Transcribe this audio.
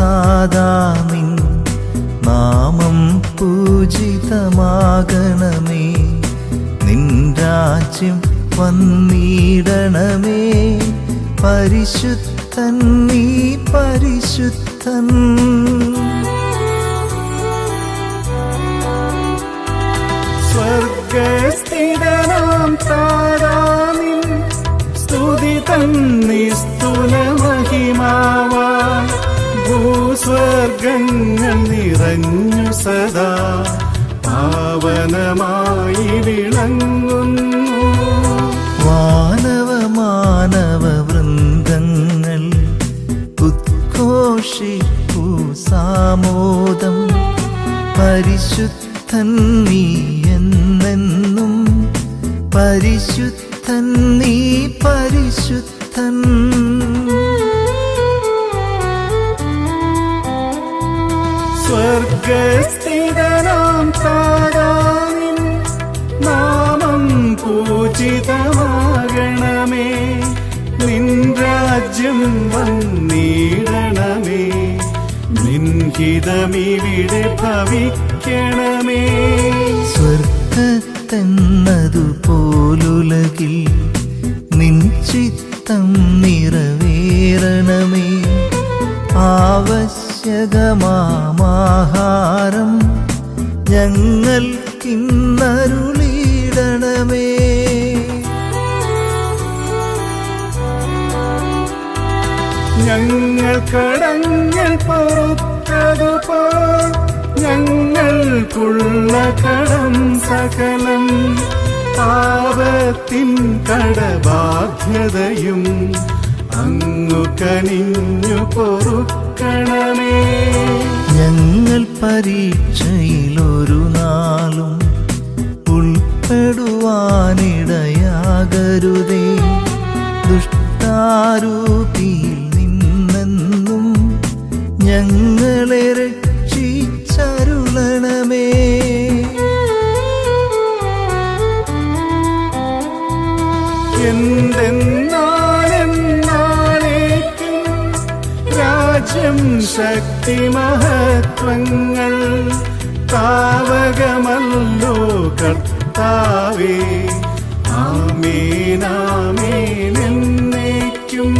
താതാമിൻ നാമം പൂജിതമാകണമേ. നിൻ വന്നിടണമേ. പരിശുദ്ധൻ നീ പരിശുദ്ധൻ. സ്വർഗസ്ഥിതനാം ഭൂസ്വർഗങ്ങൾ നിറഞ്ഞു സദാ പാവനമായി വിളങ്ങുന്നു. മാനവ മാനവ വൃന്ദങ്ങൾ ഉദ്ഘോഷിപ്പൂ സാമോദം. പരിശുദ്ധൻ നീ എന്നെന്നും പരിശുദ്ധൻ നീ പരിശുദ്ധൻ. സ്വർഗസ്ഥിതനാം താരാണി നാമം പൂജിതമാകണമേ. നിൻ രാജ്യം വന്നിടണമേ. നിൻഹിതമിവിടെ ഭവിക്കണമേ. സ്വർഗത്തെന്നതുപോലുലകിൽ നിൻ ചിത്തം നിറവേറണമേ. ആവശ്യകമാഹാരം ഞങ്ങൾക്കിന്നരുളിയിടണമേ ഞങ്ങൾ കടങ്ങൾ പൊറുത്തതുപോൽ ഞങ്ങൾക്കുള്ള കടം സകലം പാപത്തിൻ കടബാധ്യതയും അങ്ങു കനിഞ്ഞു പൊറുക്കണമേ. ഞങ്ങൾ പരീക്ഷയിലൊരു നാളും ഉൾപ്പെടുവാനിടയാകരുതേ. ദുഷ്ടാരൂപിയിൽ നിന്നെന്നും ഞങ്ങളെ എന്തെന്നാലെന്നാളേക്കും രാജ്യം ശക്തി മഹത്വങ്ങൾ താവകമല്ലോ കർത്താവേ. ആമേനാമേനെന്നേക്കും